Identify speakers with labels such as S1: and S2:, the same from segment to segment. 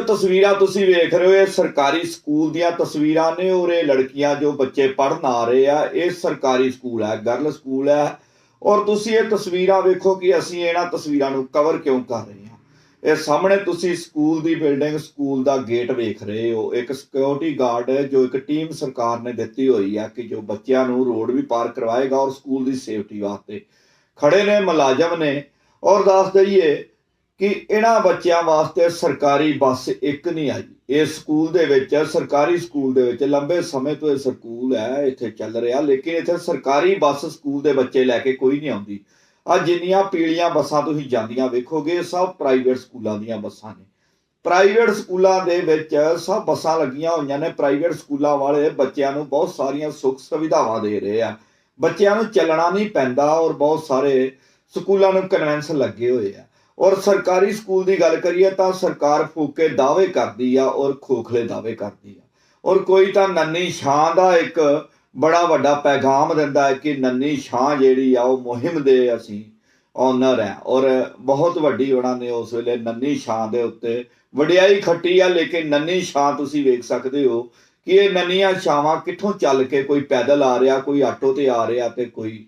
S1: ਤਸਵੀਰਾਂ ਤੁਸੀਂ ਵੇਖ ਰਹੇ ਹੋ, ਇਹ ਸਰਕਾਰੀ ਸਕੂਲ ਦੀਆਂ ਤਸਵੀਰਾਂ ਨੇ ਔਰ ਇਹ ਲੜਕੀਆਂ ਜੋ ਬੱਚੇ ਪੜ੍ਹਨ ਆ ਰਹੇ ਆ, ਇਹ ਸਰਕਾਰੀ ਸਕੂਲ ਹੈ, ਗਰਲ ਸਕੂਲ ਹੈ। ਔਰ ਤੁਸੀਂ ਇਹ ਤਸਵੀਰਾਂ ਵੇਖੋ ਕਿ ਅਸੀਂ ਇਹਨਾਂ ਤਸਵੀਰਾਂ ਨੂੰ ਕਵਰ ਕਿਉਂ ਕਰ ਰਹੇ ਹਾਂ। ਇਹ ਸਾਹਮਣੇ ਤੁਸੀਂ ਸਕੂਲ ਦੀ ਬਿਲਡਿੰਗ, ਸਕੂਲ ਦਾ ਗੇਟ ਵੇਖ ਰਹੇ ਹੋ। ਇੱਕ ਸਿਕਿਉਰਿਟੀ ਗਾਰਡ ਹੈ, ਜੋ ਇੱਕ ਟੀਮ ਸਰਕਾਰ ਨੇ ਦਿੱਤੀ ਹੋਈ ਹੈ ਕਿ ਜੋ ਬੱਚਿਆਂ ਨੂੰ ਰੋਡ ਵੀ ਪਾਰ ਕਰਵਾਏਗਾ ਔਰ ਸਕੂਲ ਦੀ ਸੇਫਟੀ ਵਾਸਤੇ ਖੜੇ ਨੇ, ਮੁਲਾਜ਼ਮ ਨੇ। ਔਰ ਦੱਸ ਦਈਏ ਕਿ ਇਹਨਾਂ ਬੱਚਿਆਂ ਵਾਸਤੇ ਸਰਕਾਰੀ ਬੱਸ ਇੱਕ ਨਹੀਂ ਆਈ। ਇਹ ਸਕੂਲ ਦੇ ਵਿੱਚ, ਸਰਕਾਰੀ ਸਕੂਲ ਦੇ ਵਿੱਚ ਲੰਬੇ ਸਮੇਂ ਤੋਂ ਇਹ ਸਕੂਲ ਹੈ, ਇੱਥੇ ਚੱਲ ਰਿਹਾ। ਲੇਕਿਨ ਇੱਥੇ ਸਰਕਾਰੀ ਬੱਸ ਸਕੂਲ ਦੇ ਬੱਚੇ ਲੈ ਕੇ ਕੋਈ ਨਹੀਂ ਆਉਂਦੀ। ਆ ਜਿੰਨੀਆਂ ਪੀਲੀਆਂ ਬੱਸਾਂ ਤੁਸੀਂ ਜਾਂਦੀਆਂ ਵੇਖੋਗੇ ਸਭ ਪ੍ਰਾਈਵੇਟ ਸਕੂਲਾਂ ਦੀਆਂ ਬੱਸਾਂ ਨੇ। ਪ੍ਰਾਈਵੇਟ ਸਕੂਲਾਂ ਦੇ ਵਿੱਚ ਸਭ ਬੱਸਾਂ ਲੱਗੀਆਂ ਹੋਈਆਂ ਨੇ। ਪ੍ਰਾਈਵੇਟ ਸਕੂਲਾਂ ਵਾਲੇ ਬੱਚਿਆਂ ਨੂੰ ਬਹੁਤ ਸਾਰੀਆਂ ਸੁੱਖ ਸੁਵਿਧਾਵਾਂ ਦੇ ਰਹੇ ਆ। ਬੱਚਿਆਂ ਨੂੰ ਚੱਲਣਾ ਨਹੀਂ ਪੈਂਦਾ ਔਰ ਬਹੁਤ ਸਾਰੇ ਸਕੂਲਾਂ ਨੂੰ ਕਨਵੈਂਸ ਲੱਗੇ ਹੋਏ ਆ। ਔਰ ਸਰਕਾਰੀ ਸਕੂਲ ਦੀ ਗੱਲ ਕਰੀਏ ਤਾਂ ਸਰਕਾਰ ਫੂਕੇ ਦਾਅਵੇ ਕਰਦੀ ਆ ਔਰ ਖੋਖਲੇ ਦਾਅਵੇ ਕਰਦੀ ਆ। ਔਰ ਕੋਈ ਤਾਂ ਨੰਨੀ ਸ਼ਾਂ ਦਾ ਇੱਕ ਬੜਾ ਵੱਡਾ ਪੈਗਾਮ ਦਿੰਦਾ ਹੈ ਕਿ ਨੰਨੀ ਸ਼ਾਂ ਜਿਹੜੀ ਆ ਉਹ ਮੁਹਿੰਮ ਦੇ ਅਸੀਂ ਓਨਰ ਹੈ ਔਰ ਬਹੁਤ ਵੱਡੀ ਉਹਨਾਂ ਨੇ ਉਸ ਵੇਲੇ ਨੰਨੀ ਸ਼ਾਂ ਦੇ ਉੱਤੇ ਵਡਿਆਈ ਖੱਟੀ ਆ, ਲੇਕਿਨ ਨੰਨੀ ਸ਼ਾਂ ਤੁਸੀਂ ਵੇਖ ਸਕਦੇ ਹੋ ਕਿ ਇਹ ਨੰਨੀਆਂ ਛਾਵਾਂ ਕਿੱਥੋਂ ਚੱਲ ਕੇ ਕੋਈ ਪੈਦਲ ਆ ਰਿਹਾ, ਕੋਈ ਆਟੋ ਤੇ ਆ ਰਿਹਾ ਤੇ ਕੋਈ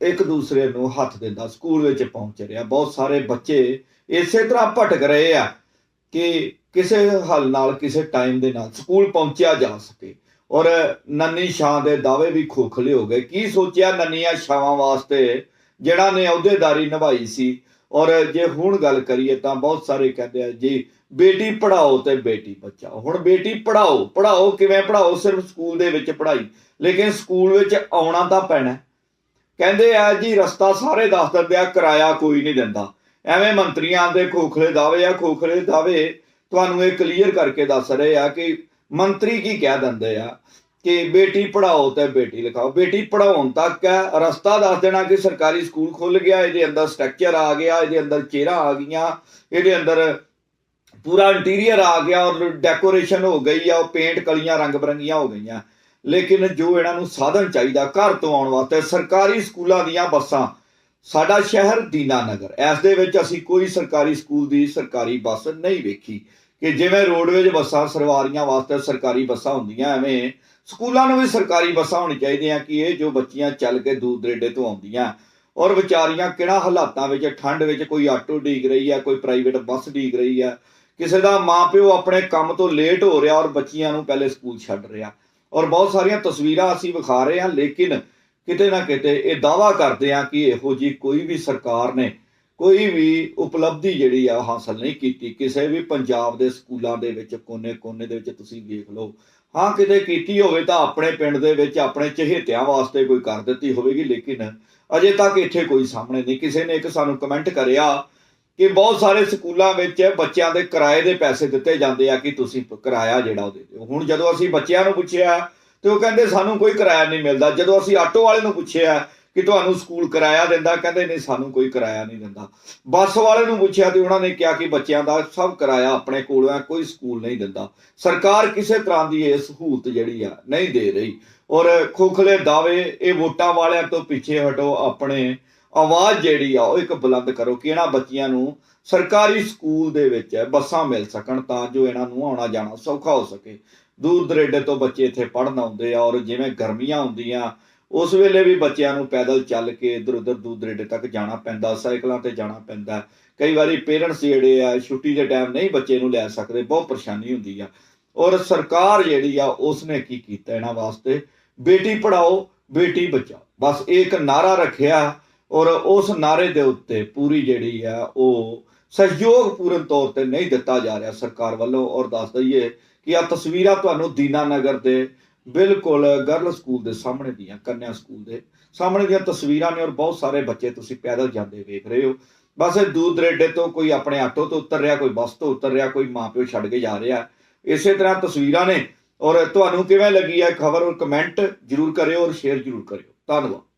S1: ਇੱਕ ਦੂਸਰੇ ਨੂੰ ਹੱਥ ਦਿੰਦਾ, ਸਕੂਲ ਵਿੱਚ ਪਹੁੰਚ ਰਿਹਾ। ਬਹੁਤ ਸਾਰੇ ਬੱਚੇ ਇਸੇ ਤਰ੍ਹਾਂ ਭਟਕ ਰਹੇ ਆ ਕਿ ਕਿਸੇ ਹੱਲ ਨਾਲ, ਕਿਸੇ ਟਾਈਮ ਦੇ ਨਾਲ ਸਕੂਲ ਪਹੁੰਚਿਆ ਜਾ ਸਕੇ। ਔਰ ਨੰਨੀ ਸ਼ਾਂ ਦੇ ਦਾਅਵੇ ਵੀ ਖੋਖਲੇ ਹੋ ਗਏ। ਕੀ ਸੋਚਿਆ ਨੰਨੀਆਂ ਛਾਵਾਂ ਵਾਸਤੇ? ਜਿਹੜਾ ਨੇ ਅਹੁਦੇਦਾਰੀ ਨਿਭਾਈ ਸੀ। ਔਰ ਜੇ ਹੁਣ ਗੱਲ ਕਰੀਏ ਤਾਂ ਬਹੁਤ ਸਾਰੇ ਕਹਿੰਦੇ ਆ, ਜੀ, ਬੇਟੀ ਪੜਾਓ ਤੇ ਬੇਟੀ ਬਚਾਓ ਹੁਣ ਬੇਟੀ ਪੜਾਓ ਪੜਾਓ ਕਿਵੇਂ? ਪੜਾਓ ਸਿਰਫ ਸਕੂਲ ਦੇ ਵਿੱਚ ਪੜਾਈ ਲੇਕਿਨ ਸਕੂਲ ਵਿੱਚ ਆਉਣਾ ਤਾਂ ਪੈਣਾ। ਕਹਿੰਦੇ ਆ ਜੀ, ਰਸਤਾ ਸਾਰੇ ਦੱਸ ਦਿੰਦੇ ਆ ਕਿਰਾਇਆ ਕੋਈ ਨਹੀਂ ਦਿੰਦਾ। ਐਵੇਂ ਮੰਤਰੀਆਂ ਦੇ ਖੋਖਲੇ ਦਾਅਵੇ ਆ, ਖੋਖਲੇ ਦਾਅਵੇ ਤੁਹਾਨੂੰ ਇਹ ਕਲੀਅਰ ਕਰਕੇ ਦੱਸ ਰਹੇ ਆ ਕਿ ਮੰਤਰੀ ਕੀ ਕਹਿ ਦਿੰਦੇ ਆ ਕਿ ਬੇਟੀ ਪੜਾਓ ਤੇ ਬੇਟੀ ਲਿਖਾਓ। ਬੇਟੀ ਪੜਾਉਣ ਤੱਕ ਹੈ ਰਸਤਾ ਦੱਸ ਦੇਣਾ ਕਿ ਸਰਕਾਰੀ ਸਕੂਲ ਖੁੱਲ ਗਿਆ, ਇਹਦੇ ਅੰਦਰ ਸਟਰਕਚਰ ਆ ਗਿਆ, ਇਹਦੇ ਅੰਦਰ ਚੇਅਰਾਂ ਆ ਗਈਆਂ, ਇਹਦੇ ਅੰਦਰ ਪੂਰਾ ਇੰਟੀਰੀਅਰ ਆ ਗਿਆ ਔਰ ਡੈਕੋਰੇਸ਼ਨ ਹੋ ਗਈ ਆ, ਉਹ ਪੇਂਟ ਕਲੀਆਂ ਰੰਗ ਬਰੰਗੀਆਂ ਹੋ ਗਈਆਂ। ਲੇਕਿਨ ਜੋ ਇਹਨਾਂ ਨੂੰ ਸਾਧਨ ਚਾਹੀਦਾ ਘਰ ਤੋਂ ਆਉਣ ਵਾਸਤੇ, ਸਰਕਾਰੀ ਸਕੂਲਾਂ ਦੀਆਂ ਬੱਸਾਂ, ਸਾਡਾ ਸ਼ਹਿਰ ਦੀਨਾਨਗਰ ਇਸ ਦੇ ਵਿੱਚ ਅਸੀਂ ਕੋਈ ਸਰਕਾਰੀ ਸਕੂਲ ਦੀ ਸਰਕਾਰੀ ਬੱਸ ਨਹੀਂ ਵੇਖੀ ਕਿ ਜਿਵੇਂ ਰੋਡਵੇਜ ਬੱਸਾਂ ਸਰਵਾਰੀਆਂ ਵਾਸਤੇ ਸਰਕਾਰੀ ਬੱਸਾਂ ਹੁੰਦੀਆਂ, ਐਵੇਂ ਸਕੂਲਾਂ ਨੂੰ ਵੀ ਸਰਕਾਰੀ ਬੱਸਾਂ ਹੋਣੀ ਚਾਹੀਦੀਆਂ ਕਿ ਇਹ ਜੋ ਬੱਚੀਆਂ ਚੱਲ ਕੇ ਦੂਰ ਦਰੇਡੇ ਤੋਂ ਆਉਂਦੀਆਂ। ਔਰ ਵਿਚਾਰੀਆਂ ਕਿਹੜਾ ਹਾਲਾਤਾਂ ਵਿੱਚ, ਠੰਡ ਵਿੱਚ ਕੋਈ ਆਟੋ ਡੀਕ ਰਹੀ ਹੈ ਕੋਈ ਪ੍ਰਾਈਵੇਟ ਬੱਸ ਡੀਕ ਰਹੀ ਹੈ ਕਿਸੇ ਦਾ ਮਾਪਿਓ ਆਪਣੇ ਕੰਮ ਤੋਂ ਲੇਟ ਹੋ ਰਿਹਾ ਔਰ ਬੱਚੀਆਂ ਨੂੰ ਪਹਿਲੇ ਸਕੂਲ ਛੱਡ ਰਿਹਾ। ਔਰ ਬਹੁਤ ਸਾਰੀਆਂ ਤਸਵੀਰਾਂ ਅਸੀਂ ਵਿਖਾ ਰਹੇ ਹਾਂ, ਲੇਕਿਨ ਕਿਤੇ ਨਾ ਕਿਤੇ ਇਹ ਦਾਵਾ ਕਰਦੇ ਆ ਕਿ ਇਹੋ ਜੀ ਕੋਈ ਵੀ ਸਰਕਾਰ ਨੇ ਕੋਈ ਵੀ ਉਪਲਬਧੀ ਜਿਹੜੀ ਆ ਹਾਸਲ ਨਹੀਂ ਕੀਤੀ। ਕਿਸੇ ਵੀ ਪੰਜਾਬ ਦੇ ਸਕੂਲਾਂ ਦੇ ਵਿੱਚ, ਕੋਨੇ-ਕੋਨੇ ਦੇ ਵਿੱਚ ਤੁਸੀਂ ਦੇਖ ਲਓ। ਹਾਂ, ਕਿਤੇ ਕੀਤੀ ਹੋਵੇ ਤਾਂ ਆਪਣੇ ਪਿੰਡ ਦੇ ਵਿੱਚ ਆਪਣੇ ਚਹੇਤਿਆਂ ਵਾਸਤੇ ਕੋਈ ਕਰ ਦਿੱਤੀ ਹੋਵੇਗੀ, ਲੇਕਿਨ ਅਜੇ ਤੱਕ ਇੱਥੇ ਕੋਈ ਸਾਹਮਣੇ ਨਹੀਂ। ਕਿਸੇ ਨੇ ਇੱਕ ਸਾਨੂੰ ਕਮੈਂਟ ਕਰਿਆ ਕਿ ਬਹੁਤ ਸਾਰੇ ਸਕੂਲਾਂ ਵਿੱਚ ਬੱਚਿਆਂ ਦੇ ਕਿਰਾਏ ਦੇ ਪੈਸੇ ਦਿੱਤੇ ਜਾਂਦੇ ਆ ਕਿ ਤੁਸੀਂ ਕਿਰਾਇਆ ਜਿਹੜਾ ਉਹ ਦੇ ਦਿਓ। ਹੁਣ ਜਦੋਂ ਅਸੀਂ ਬੱਚਿਆਂ ਨੂੰ ਪੁੱਛਿਆ ਤੇ ਉਹ ਕਹਿੰਦੇ ਸਾਨੂੰ ਕੋਈ ਕਿਰਾਇਆ ਨਹੀਂ ਮਿਲਦਾ। ਜਦੋਂ ਅਸੀਂ ਆਟੋ ਵਾਲੇ ਨੂੰ ਪੁੱਛਿਆ ਕਿ ਤੁਹਾਨੂੰ ਸਕੂਲ ਕਿਰਾਇਆ ਦਿੰਦਾ, ਕਹਿੰਦੇ ਨਹੀਂ ਸਾਨੂੰ ਕੋਈ ਕਿਰਾਇਆ ਨਹੀਂ ਦਿੰਦਾ। ਬੱਸ ਵਾਲੇ ਨੂੰ ਪੁੱਛਿਆ ਤੇ ਉਹਨਾਂ ਨੇ ਕਿਹਾ ਕਿ ਬੱਚਿਆਂ ਦਾ ਸਭ ਕਿਰਾਇਆ ਆਪਣੇ ਕੋਲ ਹੈ ਕੋਈ ਸਕੂਲ ਨਹੀਂ ਦਿੰਦਾ। ਸਰਕਾਰ ਕਿਸੇ ਤਰ੍ਹਾਂ ਦੀ ਇਹ ਸਹੂਲਤ ਜਿਹੜੀ ਆ ਨਹੀਂ ਦੇ ਰਹੀ। ਔਰ ਖੋਖਲੇ ਦਾਅਵੇ, ਇਹ ਵੋਟਾਂ ਵਾਲਿਆਂ ਤੋਂ ਪਿੱਛੇ ਹਟੋ ਆਪਣੇ ਆਵਾਜ਼ ਜਿਹੜੀ ਆ ਉਹ ਇੱਕ ਬੁਲੰਦ ਕਰੋ ਕਿ ਇਹਨਾਂ ਬੱਚਿਆਂ ਨੂੰ ਸਰਕਾਰੀ ਸਕੂਲ ਦੇ ਵਿੱਚ ਬੱਸਾਂ ਮਿਲ ਸਕਣ ਤਾਂ ਜੋ ਇਹਨਾਂ ਨੂੰ ਆਉਣਾ ਜਾਣਾ ਸੌਖਾ ਹੋ ਸਕੇ। ਦੂਰ ਦਰੇਡੇ ਤੋਂ ਬੱਚੇ ਇੱਥੇ ਪੜ੍ਹਨ ਆਉਂਦੇ ਆ ਔਰ ਜਿਵੇਂ ਗਰਮੀਆਂ ਹੁੰਦੀਆਂ, ਉਸ ਵੇਲੇ ਵੀ ਬੱਚਿਆਂ ਨੂੰ ਪੈਦਲ ਚੱਲ ਕੇ ਇਧਰ ਉਧਰ ਦੂਰ ਦਰੇਡੇ ਤੱਕ ਜਾਣਾ ਪੈਂਦਾ, ਸਾਈਕਲਾਂ ਤੇ ਜਾਣਾ ਪੈਂਦਾ। ਕਈ ਵਾਰੀ ਪੇਰੈਂਟਸ ਜਿਹੜੇ ਆ, ਛੁੱਟੀ ਦੇ ਟਾਈਮ ਨਹੀਂ ਬੱਚੇ ਨੂੰ ਲੈ ਸਕਦੇ, ਬਹੁਤ ਪਰੇਸ਼ਾਨੀ ਹੁੰਦੀ ਆ। ਔਰ ਸਰਕਾਰ ਜਿਹੜੀ ਆ, ਉਸਨੇ ਕੀ ਕੀਤਾ ਇਹਨਾਂ ਵਾਸਤੇ? ਬੇਟੀ ਪੜਾਓ ਬੇਟੀ ਬਚਾਓ। ਬਸ ਇਹ ਇੱਕ ਨਾਰਾ ਰੱਖਿਆ ਔਰ ਉਸ ਨਾਰੇ ਦੇ ਉੱਤੇ ਪੂਰੀ ਜਿਹੜੀ ਆ ਉਹ ਸਹਿਯੋਗ ਪੂਰਨ ਤੌਰ ਤੇ ਨਹੀਂ ਦਿੱਤਾ ਜਾ ਰਿਹਾ ਸਰਕਾਰ ਵੱਲੋਂ ਔਰ ਦੱਸ ਦਈਏ ਕਿ ਆ ਤਸਵੀਰਾਂ ਤੁਹਾਨੂੰ ਦੀਨਾਨਗਰ ਦੇ ਬਿਲਕੁਲ ਗਰਲ ਸਕੂਲ ਦੇ ਸਾਹਮਣੇ ਦੀਆਂ, ਕੰਨਿਆ ਸਕੂਲ ਦੇ ਸਾਹਮਣੇ ਦੀਆਂ ਤਸਵੀਰਾਂ ਨੇ ਔਰ ਬਹੁਤ ਸਾਰੇ ਬੱਚੇ ਤੁਸੀਂ ਪੈਦਲ ਜਾਂਦੇ ਵੇਖ ਰਹੇ ਹੋ। ਬਸ ਇਹ ਦੂਰ ਦਰੇਡੇ ਤੋਂ ਕੋਈ ਆਪਣੇ ਆਟੋ ਤੋਂ ਉਤਰ ਰਿਹਾ, ਕੋਈ ਬੱਸ ਤੋਂ ਉਤਰ ਰਿਹਾ, ਕੋਈ ਮਾਪਿਓ ਛੱਡ ਕੇ ਜਾ ਰਿਹਾ, ਇਸੇ ਤਰ੍ਹਾਂ ਤਸਵੀਰਾਂ ਨੇ ਔਰ ਤੁਹਾਨੂੰ ਕਿਵੇਂ ਲੱਗੀ ਹੈ ਖਬਰ ਔਰ ਕਮੈਂਟ ਜਰੂਰ ਕਰਿਓ ਔਰ ਸ਼ੇਅਰ ਜਰੂਰ ਕਰਿਓ। ਧੰਨਵਾਦ।